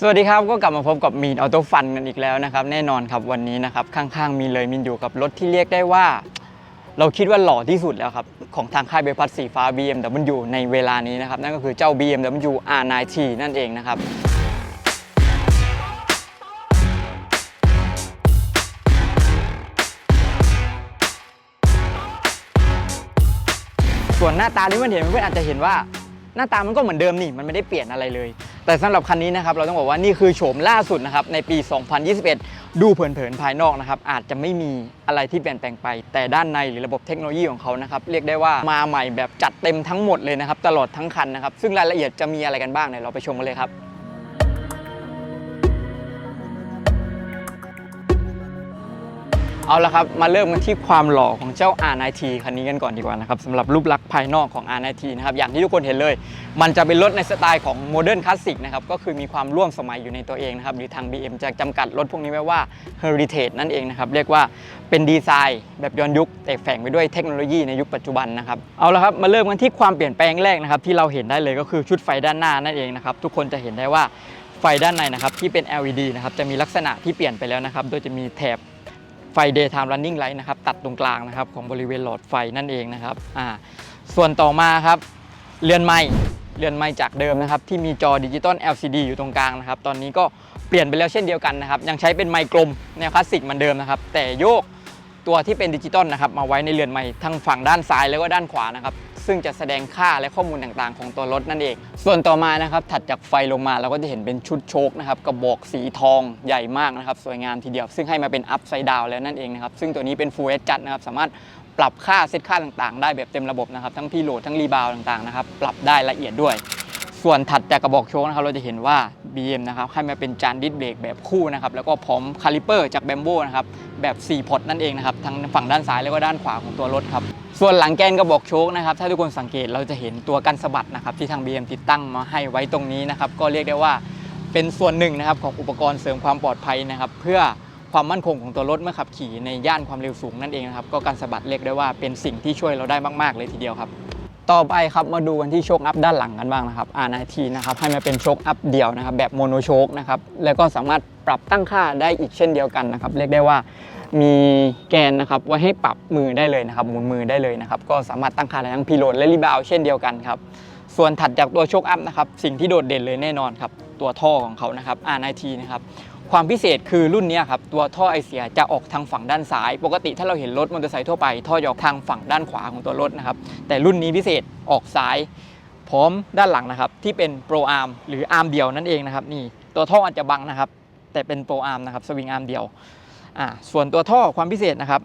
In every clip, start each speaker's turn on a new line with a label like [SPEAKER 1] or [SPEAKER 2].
[SPEAKER 1] สวัสดีครับก็กลับมาพบกับมีนออโต้ฟันกันอีกแล้วนะครับ แน่นอนครับวันนี้นะครับ ข้างๆมีเลยมินอยู่กับรถที่เรียกได้ว่า เราคิดว่าหล่อที่สุดแล้วครับ ของทางค่ายเบพัดสีฟ้า BMW ในเวลานี้นะครับ นั่นก็คือเจ้า BMW R9T นั่นเองนะครับส่วนหน้าตาที่เพื่อนเห็นเพื่อนอาจจะเห็นว่า หน้าตามันก็เหมือนเดิมนี่มันไม่ได้เปลี่ยนอะไรเลย แต่สำหรับคันนี้นะครับเราต้องบอกว่านี่คือโฉมล่าสุดนะครับในปี 2021 ดูเผินๆภายนอกนะครับอาจจะไม่มีอะไรที่เปลี่ยนแปลงไป แต่ด้านในหรือระบบเทคโนโลยีของเขานะครับเรียกได้ว่ามาใหม่แบบจัดเต็มทั้งหมดเลยนะครับตลอดทั้งคันนะครับซึ่งรายละเอียดจะมีอะไรกันบ้างเนี่ยเราไปชมกันเลยครับ เอาละครับมาเริ่มกันที่ความหล่อของเจ้า R9T คันนี้กันก่อนดีกว่านะครับสำหรับรูปลักษณ์ภายนอกของ R9T นะครับอย่างที่ทุกคนเห็นเลย มันจะเป็นรถในสไตล์ของโมเดิร์นคลาสสิกนะครับก็คือมีความร่วมสมัยอยู่ในตัวเองนะครับหรือทาง BM จะจำกัดรถพวกนี้ไว้ว่า Heritage นั่นเองนะครับเรียกว่าเป็นดีไซน์ แบบย้อนยุคแต่แฝงไปด้วยเทคโนโลยีในยุคปัจจุบันนะครับเอาละครับมาเริ่มกันที่ความเปลี่ยนแปลงแรกนะครับที่เราเห็นได้เลยก็คือชุดไฟด้านหน้านั่นเองนะครับทุกคนจะเห็นได้ว่าไฟด้านในนะครับที่เป็น LED นะครับจะมีลักษณะที่เปลี่ยนไปแล้วนะครับโดยจะมีแถบ ไฟ daytime running light นะครับตัดตรงกลางนะครับของบริเวณหลอดไฟนั่นเองนะครับอ่าส่วนต่อมาครับเรือนไม้เรือนไม้จากเดิมนะครับที่มีจอดิจิตอล LCD อยู่ตรงกลางนะครับตอนนี้ก็เปลี่ยนไปแล้วเช่นเดียวกันนะครับยังใช้เป็นไมค์กลมแนวคลาสสิกเหมือนเดิมนะครับแต่โยกตัวที่เป็นดิจิตอลนะครับมาไว้ในเรือนไม้ทั้งฝั่งด้านซ้ายแล้วก็ด้านขวานะครับ ซึ่งจะแสดงค่าและข้อมูลต่างๆ ของตัวรถนั่นเอง ส่วนต่อมานะครับถัดจากไฟลงมาเราก็จะเห็นเป็นชุดโชคนะครับกระบอกสีทองใหญ่มากนะครับสวยงามทีเดียว ซึ่งให้มาเป็นอัพไซด์ดาวแล้วนั่นเองนะครับซึ่งตัวนี้เป็น Full HD จัดนะครับสามารถปรับค่าเซตค่าต่างๆ ได้แบบเต็มระบบนะครับทั้งพีโหลดทั้งรีบาวต่างๆนะครับปรับได้ละเอียดด้วย ส่วนถัดจากกระบอกโชคนะครับเราจะเห็นว่า BM นะครับให้มาเป็นจานดิสเบรกแบบคู่นะครับแล้วก็พร้อมคาลิเปอร์จากแบมโบนะครับแบบ4พอร์ตนั่นเองนะครับทั้งฝั่งด้านซ้ายแล้วก็ด้านขวาของตัวรถครับส่วนหลังแกนกระบอกโชคนะครับถ้าทุกคนสังเกตเราจะเห็นตัวกันสะบัดนะครับที่ทาง BM ติดตั้งมาให้ไว้ตรงนี้นะครับก็เรียกได้ว่าเป็นส่วนหนึ่งนะครับของอุปกรณ์เสริมความปลอดภัยนะครับเพื่อความมั่นคงของตัวรถเมื่อขับขี่ในย่านความเร็วสูงนั่นเองนะครับก็การสะบัดเรียกได้ว่าเป็นสิ่งที่ช่วยเราได้มาก ๆ เลยทีเดียวครับ ต่อไปครับมาดูกันที่โชคอัพด้านหลังกันบ้างนะครับอานาทีนะครับให้มาเป็นโชคอัพเดี่ยวนะครับแบบโมโนโชคนะครับแล้วก็สามารถปรับตั้งค่าได้อีกเช่นเดียวกันนะครับเรียกได้ว่ามีแกนนะครับไว้ให้ปรับมือได้เลยนะครับหมุนมือได้เลยนะครับก็สามารถตั้งค่าได้ทั้งพีโหลดและรีบาวเช่นเดียวกันครับส่วนถัดจากตัวโชคอัพนะครับสิ่งที่โดดเด่นเลยแน่นอนครับตัวท่อของเขานะครับอานาทีนะครับ ความพิเศษคือรุ่นนี้ครับตัวท่อไอเสียจะออกทางฝั่งด้านซ้าย ปกติถ้าเราเห็นรถมอเตอร์ไซค์ทั่วไปท่อจะออกทางฝั่งด้านขวาของตัวรถนะครับแต่รุ่นนี้พิเศษออกซ้ายพร้อมด้านหลังนะครับที่เป็นโปรอาร์มหรืออาร์มเดียวนั่นเองนะครับนี่ตัวท่ออาจจะบังนะครับ แต่เป็นโปรอาร์มนะครับสวิงอาร์มเดียวอ่าส่วนตัวท่อความพิเศษนะครับ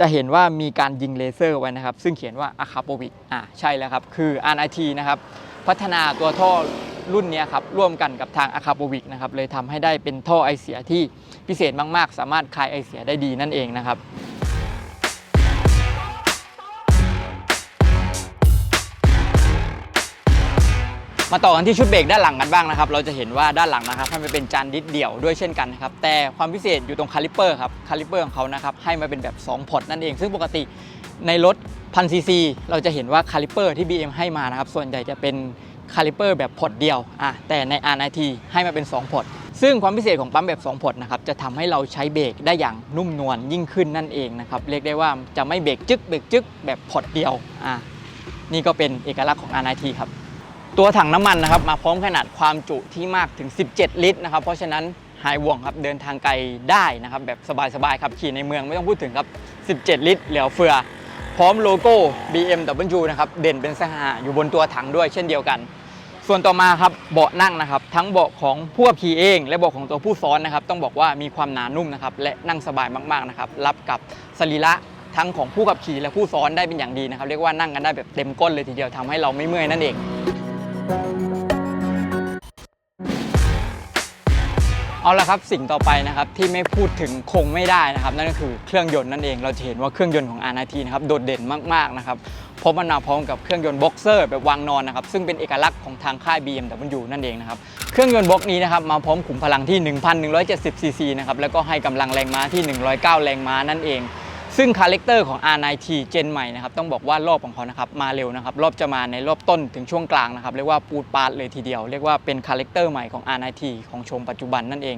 [SPEAKER 1] จะเห็นว่ามีการยิงเลเซอร์ไว้นะครับ ซึ่งเขียนว่าอะคาโปวิกอ่าใช่แล้วครับคือ RIT นะครับ พัฒนาตัวท่อรุ่นนี้ครับร่วมกันกับทางอะคาโปวิกนะครับเลยทำให้ได้เป็นท่อไอเสียที่พิเศษมาก ๆ สามารถคลายไอเสียได้ดีนั่นเองนะครับมาต่อกันที่ชุดเบรกด้านหลังกันบ้างนะครับ เราจะเห็นว่าด้านหลังนะครับให้มันเป็นจานดิสเดี่ยวด้วยเช่นกันนะครับ แต่ความพิเศษอยู่ตรงคาลิเปอร์ครับ คาลิเปอร์ของเขานะครับให้มาเป็นแบบ 2 พอร์ตนั่นเอง ซึ่งปกติ ในรถพันซีซีเราจะเห็นว่าคาลิเปอร์ที่ BM ให้มานะครับ ส่วนใหญ่จะเป็นคาลิเปอร์แบบพอร์ตเดียวอะแต่ใน R9T ให้มาเป็น 2 พอร์ตซึ่งความพิเศษของปั๊มแบบ 2 พอร์ตนะครับจะทำให้เราใช้เบรกได้อย่างนุ่มนวลยิ่งขึ้นนั่นเองนะครับ เรียกได้ว่าจะไม่เบรกจึ๊กเบรกจึ๊กแบบพอร์ตเดียวอะนี่ก็เป็นเอกลักษณ์ของ R9T ครับ ตัวถังน้ำมันนะครับมาพร้อมขนาดความจุที่มากถึง 17 ลิตรนะครับ เพราะฉะนั้นหายห่วงครับเดินทางไกลได้นะครับแบบสบายๆครับขี่ในเมืองไม่ต้องพูดถึงครับ 17 ลิตรเหลือเฟือ ร้อมโลโก้ BMW นะครับ เด่นเป็นสง่าอยู่บนตัวถังด้วยเช่นเดียวกัน ส่วนต่อมาครับเบาะนั่งนะครับ ทั้งเบาะของผู้ขับขี่เอง และเบาะของตัวผู้ซ้อนนะครับ ต้องบอกว่ามีความหนานุ่มนะครับ และนั่งสบายมากๆนะครับ รับกับสรีระทั้งของผู้ขับขี่และผู้ซ้อนได้เป็นอย่างดีนะครับ เรียกว่านั่งกันได้แบบเต็มก้นเลยทีเดียวทำให้เราไม่เมื่อยนั่นเอง เอาละครับสิ่งต่อไปนะครับที่ไม่พูดถึงคงไม่ได้นะครับ นั่นก็คือเครื่องยนต์นั่นเองเราจะเห็นว่าเครื่องยนต์ของ RNT นะครับโดดเด่นมากๆนะครับเพราะมันมาพร้อมกับเครื่องยนต์บ็อกเซอร์แบบวางนอนนะครับซึ่งเป็นเอกลักษณ์ของทางค่าย BMW นั่นเองนะครับเครื่องยนต์บล็อกนี้นะครับมาพร้อมขุมพลังที่ 1,170ซีซีนะครับแล้วก็ให้กำลังแรงม้าที่ 109 แรงม้านั่นเอง ซึ่งคาแรคเตอร์ของ R9T เจนใหม่นะครับต้องบอกว่ารอบของเขานะครับมาเร็วนะครับรอบจะมาในรอบต้นถึงช่วงกลางนะครับเรียกว่าปูดปาดเลยทีเดียว เรียกว่าเป็นคาแรคเตอร์ใหม่ของ R9T ของชมปัจจุบันนั่นเอง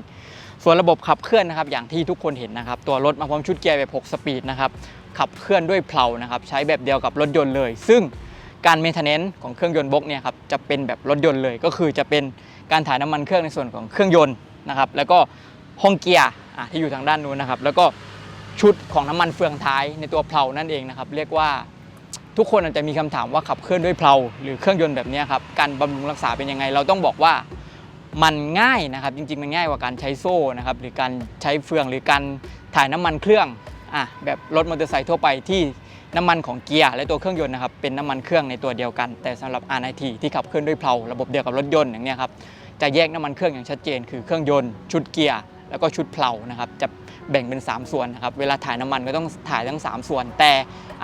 [SPEAKER 1] ส่วนระบบขับเคลื่อนนะครับอย่างที่ทุกคนเห็นนะครับตัวรถมาพร้อมชุดเกียร์แบบ 6 สปีดนะครับขับเคลื่อนด้วยเพลานะครับใช้แบบเดียวกับรถยนต์เลย ซึ่งการเมนเทนเนนซ์ของเครื่องยนต์บกเนี่ยครับจะเป็นแบบรถยนต์เลย ก็คือจะเป็นการถ่ายน้ำมันเครื่องในส่วนของเครื่องยนต์นะครับแล้วก็ห้องเกียร์ที่อยู่ทางด้านนู้นนะครับแล้วก็ ชุดของน้ำมันเฟืองท้ายในตัวเพลานั่นเองนะครับเรียกว่าทุกคนอาจจะมีคำถามว่าขับเคลื่อนด้วยเพลาหรือเครื่องยนต์แบบนี้ครับการบำรุงรักษาเป็นยังไง เราต้องบอกว่ามันง่ายนะครับจริงๆมันง่ายกว่าการใช้โซ่นะครับหรือการใช้เฟืองหรือการถ่ายน้ำมันเครื่องอะแบบรถมอเตอร์ไซค์ทั่วไปที่น้ำมันของเกียร์และตัวเครื่องยนต์นะครับเป็นน้ำมันเครื่องในตัวเดียวกัน แต่สำหรับ R9T ที่ขับเคลื่อนด้วยเพลาระบบเดียวกับรถยนต์อย่างนี้ครับจะแยกน้ำมันเครื่องอย่างชัดเจน คือเครื่องยนต์ชุดเกียร์ แล้วก็ชุดเพลานะครับจะแบ่งเป็น 3 ส่วนนะครับเวลาถ่ายน้ำมันก็ต้องถ่ายทั้ง 3 ส่วน แต่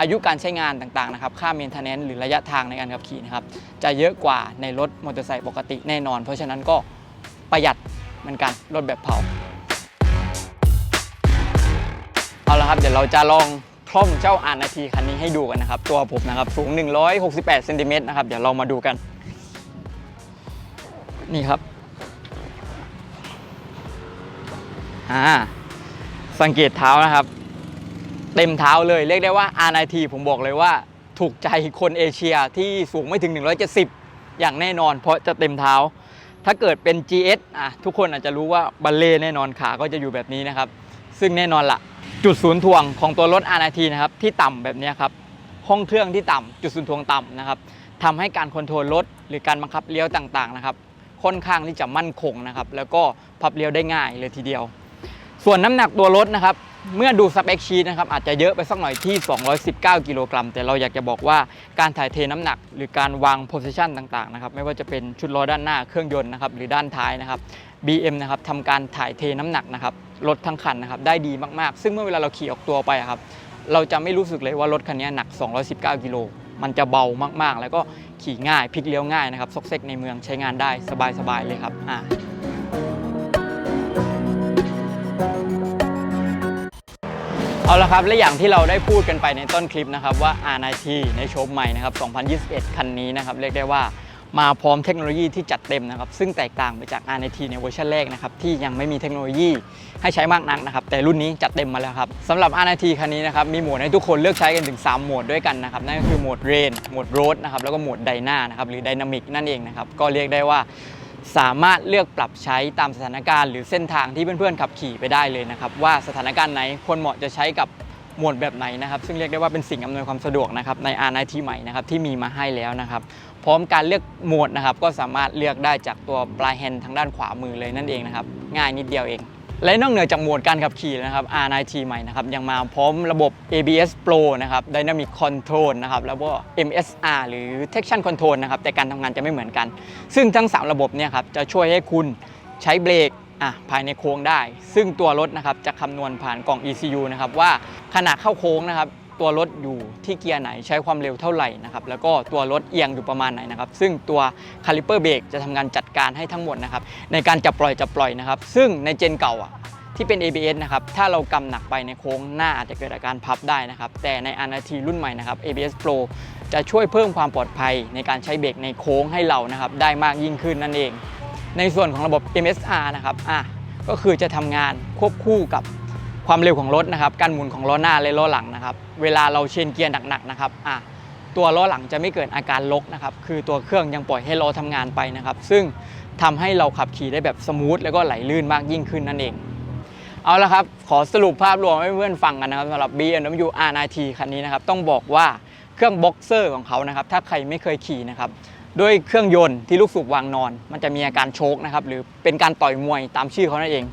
[SPEAKER 1] อายุการใช้งานต่างๆนะครับค่าเมนเทนเนนซ์หรือระยะทางในการขับขี่นะครับจะเยอะกว่าในรถมอเตอร์ไซค์ปกติแน่นอน เพราะฉะนั้นก็ประหยัดเหมือนกันรถแบบเผาเอาละครับเดี๋ยวเราจะลองคล่อมเจ้าอานาทีคันนี้ให้ดูกันนะครับ ตัวผมนะครับสูง 168เซนติเมตรนะครับเดี๋ยวเรามาดูกัน นี่ครับ อ่าสังเกตเท้านะครับ เต็มเท้าเลยเรียกได้ว่า R9T ผมบอกเลยว่า ถูกใจคนเอเชียที่สูงไม่ถึง 170 อย่างแน่นอน เพราะจะเต็มเท้า ถ้าเกิดเป็น GS อะทุกคนอาจจะรู้ว่าบัลเล่แน่นอนขาก็จะอยู่แบบนี้นะครับ ซึ่งแน่นอนละจุดศูนย์ถ่วงของตัวรถ R9T นะครับที่ต่ำแบบนี้ครับห้องเครื่องที่ต่ำจุดศูนย์ถ่วงต่ำนะครับทำให้การคอนโทรลรถหรือการบังคับเลี้ยวต่างๆนะครับค่อนข้างที่จะมั่นคงนะครับ แล้วก็พับเลี้ยวได้ง่ายเลยทีเดียว ส่วนน้ำหนักตัวรถนะครับ เมื่อดูสเปคชีนะครับอาจจะเยอะไปสักหน่อยที่ 219 กิโลกรัม แต่เราอยากจะบอกว่าการถ่ายเทน้ำหนัก หรือการวางโพสิชันต่างๆนะครับไม่ว่าจะเป็นชุดล้อด้านหน้าเครื่องยนต์นะครับหรือด้านท้ายนะครับ BM นะครับทำการถ่ายเทน้ำหนักนะครับรถทั้งคันนะครับได้ดีมากๆ ซึ่งเมื่อเวลาเราขี่ออกตัวไปครับเราจะไม่รู้สึกเลยว่ารถคันนี้หนัก 219 กิโล มันจะเบามากๆ แล้วก็ขี่ง่ายพลิกเลี้ยวง่ายนะครับซอกเซกในเมืองใช้งานได้สบายๆเลยครับอ่า เอาละครับ และอย่างที่เราได้พูดกันไปในต้นคลิปนะครับว่า R9T ในโฉมใหม่นะครับ 2021 คันนี้นะครับ เรียกได้ว่ามาพร้อมเทคโนโลยีที่จัดเต็มนะครับ ซึ่งแตกต่างไปจาก R9T ในเวอร์ชันแรกนะครับ ที่ยังไม่มีเทคโนโลยีให้ใช้มากนักนะครับ แต่รุ่นนี้จัดเต็มมาแล้วครับสำหรับ R9T คันนี้นะครับ มีโหมดให้ทุกคนเลือกใช้กันถึง 3 โหมดด้วยกันนะครับ นั่นก็คือโหมด Rain โหมด Road นะครับแล้วก็โหมด Dyna นะครับหรือ Dynamic นั่นเองนะครับก็เรียกได้ว่า สามารถเลือกปรับใช้ตามสถานการณ์หรือเส้นทางที่เพื่อนๆขับขี่ไปได้เลยนะครับ ว่าสถานการณ์ไหนควรเหมาะจะใช้กับโหมดแบบไหนนะครับ ซึ่งเรียกได้ว่าเป็นสิ่งอำนวยความสะดวกนะครับใน R9T ใหม่นะครับที่มีมาให้แล้วนะครับ พร้อมการเลือกโหมดนะครับ ก็สามารถเลือกได้จากตัวปลายแฮนด์ทางด้านขวามือเลยนั่นเองนะครับ ง่ายนิดเดียวเอง และนอกเหนือจากโหมดการขับขี่นะครับ R9T ใหม่นะครับยังมาพร้อมระบบ ABS Pro นะครับ Dynamic Control นะครับแล้วก็ MSR หรือ Traction Control นะครับแต่การทำงานจะไม่เหมือนกัน ซึ่งทั้ง 3 ระบบเนี่ยครับจะช่วยให้คุณใช้เบรกอะภายในโค้งได้ ซึ่งตัวรถนะครับจะคำนวณผ่านกล่อง ECU นะครับว่าขณะเข้าโค้งนะครับ ตัวรถอยู่ที่เกียร์ไหนใช้ความเร็วเท่าไหร่นะครับแล้วก็ตัวรถเอียงอยู่ประมาณไหนนะครับซึ่งตัวคาลิเปอร์เบรกจะทำงานจัดการให้ทั้งหมดนะครับในการจับปล่อยจับปล่อยนะครับซึ่งในเจนเก่าอะที่เป็น ABS นะครับ ถ้าเรากำหนักไปในโค้งหน้าอาจจะเกิดอาการพับได้นะครับ แต่ใน RT รุ่นใหม่นะครับ ABS Pro จะช่วยเพิ่มความปลอดภัยในการใช้เบรกในโค้งให้เรานะครับ ได้มากยิ่งขึ้นนั่นเอง ในส่วนของระบบ MSR นะครับ อะ ก็คือจะทำงานควบคู่กับ ความเร็วของรถนะครับการหมุนของล้อหน้าและล้อหลังนะครับ เวลาเราเชนเกียร์หนักๆนะครับอะตัวล้อหลังจะไม่เกิดอาการลกนะครับ คือตัวเครื่องยังปล่อยให้ล้อทำงานไปนะครับ ซึ่งทำให้เราขับขี่ได้แบบสมูทแล้วก็ไหลลื่นมากยิ่งขึ้นนั่นเอง เอาละครับ ขอสรุปภาพรวมให้เพื่อนๆฟังกันนะครับสำหรับ BMW R9T คันนี้นะครับ ต้องบอกว่าเครื่องบ็อกเซอร์ของเขานะครับ ถ้าใครไม่เคยขี่นะครับด้วยเครื่องยนต์ที่ลูกสูบวางนอน มันจะมีอาการโชกนะครับ หรือเป็นการต่อยมวยตามชื่อเขานั่นเอง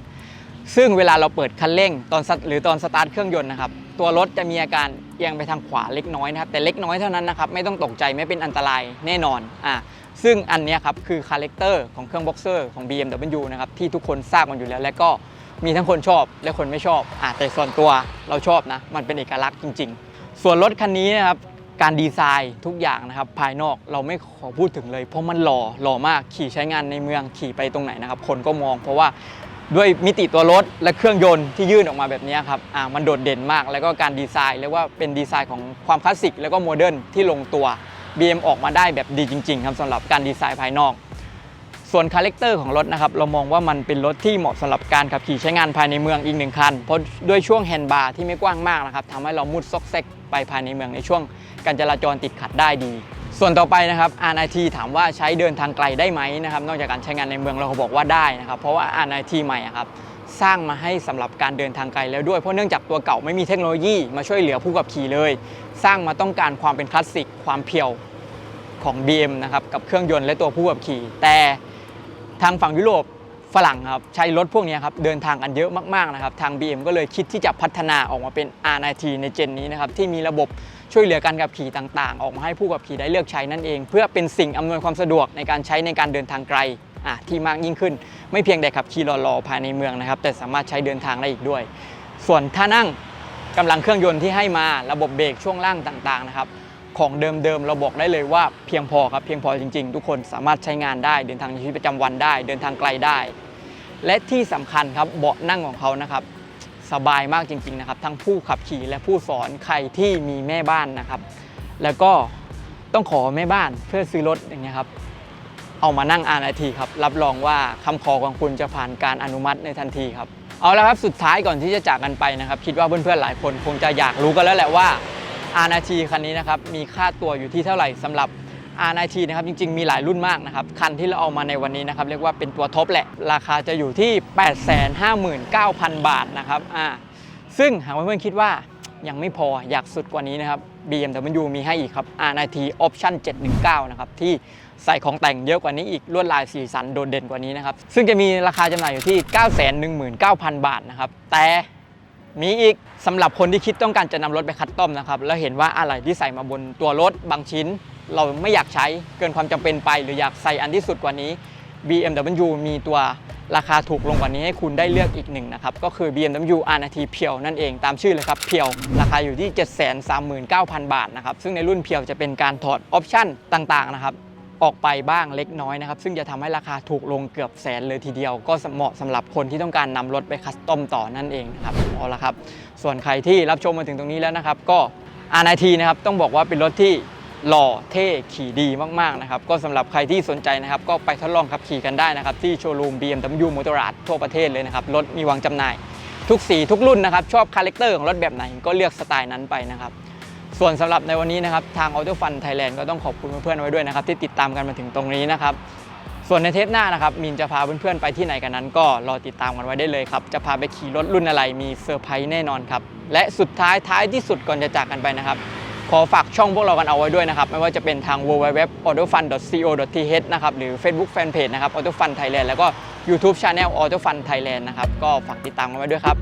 [SPEAKER 1] ซึ่งเวลาเราเปิดคันเร่งตอนหรือตอนสตาร์ทเครื่องยนต์นะครับตัวรถจะมีอาการเอียงไปทางขวาเล็กน้อยนะครับแต่เล็กน้อยเท่านั้นนะครับไม่ต้องตกใจไม่เป็นอันตรายแน่นอนอ่าซึ่งอันนี้ครับคือคาแรคเตอร์ของเครื่องบ็อกเซอร์ของ BMW นะครับที่ทุกคนทราบกันอยู่แล้ว และก็มีทั้งคนชอบและคนไม่ชอบอ่าแต่ส่วนตัวเราชอบนะมันเป็นเอกลักษณ์จริง ๆ ส่วนรถคันนี้นะครับการดีไซน์ทุกอย่างนะครับภายนอกเราไม่ขอพูดถึงเลย เพราะมันหล่อหล่อมากขี่ใช้งานในเมืองขี่ไปตรงไหนนะครับคนก็มองเพราะว่า ด้วยมิติตัวรถและเครื่องยนต์ที่ยื่นออกมาแบบนี้ครับอ่ามันโดดเด่นมาก แล้วก็การดีไซน์เรียกว่าเป็นดีไซน์ของความคลาสสิกแล้วก็โมเดิร์นที่ลงตัว BM ออกมาได้แบบดีจริง ๆ ครับสำหรับการดีไซน์ภายนอก ส่วนคาแรคเตอร์ของรถนะครับเรามองว่ามันเป็นรถที่เหมาะสำหรับการขับขี่ใช้งานภายในเมืองอีกหนึ่งคัน เพราะด้วยช่วงแฮนด์บาร์ที่ไม่กว้างมากนะครับทำให้เรามุดซอกแซกไปภายในเมืองในช่วงการจราจรติดขัดได้ดี ส่วนต่อไปนะครับ RNIT ถามว่าใช้เดินทางไกลได้ไหมนะครับ นอกจากการใช้งานในเมืองเราก็บอกว่าได้นะครับ เพราะว่า RNIT ใหม่อะครับสร้างมาให้สำหรับการเดินทางไกลแล้วด้วย เพราะเนื่องจากตัวเก่าไม่มีเทคโนโลยีมาช่วยเหลือผู้ขับขี่เลย สร้างมาต้องการความเป็นคลาสสิกความเพียวของ BM นะครับกับเครื่องยนต์และตัวผู้ขับขี่ แต่ทางฝั่งยุโรป ฝรั่งครับใช้รถพวกนี้ครับเดินทางกันเยอะมากๆนะครับทาง BM ก็เลยคิดที่จะพัฒนาออกมาเป็น R90 ในเจนนี้นะครับที่มีระบบช่วยเหลือการขับขี่ต่างๆ ออกมาให้ผู้ขับขี่ได้เลือกใช้นั่นเอง เพื่อเป็นสิ่งอำนวยความสะดวกในการใช้ในการเดินทางไกลอะที่มากยิ่งขึ้น ไม่เพียงแต่ขับขี่รอๆภายในเมืองนะครับแต่สามารถใช้เดินทางได้อีกด้วย ส่วนท่านั่งกำลังเครื่องยนต์ที่ให้มาระบบเบรกช่วงล่างต่างๆนะครับของเดิมๆเราบอกได้เลยว่าเพียงพอครับเพียงพอจริงๆ ทุกคนสามารถใช้งานได้เดินทางในชีวิตประจำวันได้ เดินทางไกลได้ และที่สำคัญครับเบาะนั่งของเขานะครับสบายมากจริงๆนะครับ ทั้งผู้ขับขี่และผู้สอนใครที่มีแม่บ้านนะครับ แล้วก็ต้องขอแม่บ้านเพื่อซื้อรถอย่างเงี้ยครับเอามานั่งอ่านนาทีครับรับรองว่าคำขอของคุณจะผ่านการอนุมัติในทันทีครับเอาละครับสุดท้ายก่อนที่จะจากกันไปนะครับ คิดว่าเพื่อนๆหลายคนคงจะอยากรู้กันแล้วแหละว่า R นาทีคันนี้นะครับมีค่าตัวอยู่ที่เท่าไหร่สำหรับ R นาทีนะครับจริงๆ มีหลายรุ่นมากนะครับ คันที่เราเอามาในวันนี้นะครับ เรียกว่าเป็นตัวท็อปแหละ ราคาจะอยู่ที่ 859,000 บาทนะครับอ่าซึ่งหากเพื่อนๆคิดว่ายังไม่พออยากสุดกว่านี้นะครับ BMW มีให้อีกครับ R นาที Option 719 นะครับ ที่ใส่ของแต่งเยอะกว่านี้อีกลวดลายสีสันโดดเด่นกว่านี้นะครับ ซึ่งจะมีราคาจำหน่ายอยู่ที่ 919,000 บาทนะครับ แต่มีอีกสำหรับคนที่คิดต้องการจะนำรถไปคัดต้อมนะครับ แล้วเห็นว่าอะไรที่ใส่มาบนตัวรถบางชิ้น เราไม่อยากใช้เกินความจำเป็นไป หรืออยากใส่อันที่สุดกว่านี้ BMW มีตัวราคาถูกลงกว่านี้ให้คุณได้เลือกอีกหนึ่งนะครับ ก็คือ BMW R-T เพียวนั่นเองตามชื่อเลยครับเพียวราคาอยู่ที่ 739,000 บาทนะครับ ซึ่งในรุ่นเพียวจะเป็นการถอดออปชั่นต่างๆนะครับออกไปบ้างเล็กน้อยนะครับ ซึ่งจะทำให้ราคาถูกลงเกือบแสนเลยทีเดียว ก็เหมาะสำหรับคนที่ต้องการนำรถไปคัสตอมต่อนั่นเองนะครับเอาละครับ ส่วนใครที่รับชมมาถึงตรงนี้แล้วนะครับ ก็ R90 นะครับต้องบอกว่าเป็นรถที่ หล่อเท่ขี่ดีมากๆนะครับก็สำหรับใครที่สนใจนะครับก็ไปทดลองขับขี่กันได้นะครับที่โชว์รูม BMW m o t o r a d ทั่วประเทศเลยนะครับรถมีวางจำหน่าย ทุกสีทุกรุ่นนะครับชอบคาแรคเตอร์ของรถแบบไหนก็เลือกสไตล์นั้นไปนะครับส่วนสำหรับในวันนี้นะครับทาง Auto Fun Thailand ก็ต้องขอบคุณเพื่อนๆไว้ด้วยนะครับที่ติดตามกันมาถึงตรงนี้นะครับส่วนในเทปหน้านะครับมินจะพาเพื่อนๆไปที่ไหนกันนั้น ก็รอติดตามกันไว้ได้เลยครับจะพาไปขี่รถรุ่นอะไรมีเซอร์ไพรส์แน่นอนครับและสุดท้ายท้ายที่สุดก่อนจะจากกันไปนะครับ ขอฝากช่องพวกเรากันเอาไว้ด้วยนะครับ ไม่ว่าจะเป็นทาง www.autofun.co.th นะครับ หรือ Facebook Fanpage นะครับ Autofun Thailand แล้วก็ YouTube Channel Autofun Thailand นะครับ ก็ฝากติดตามกันไว้ด้วยครับ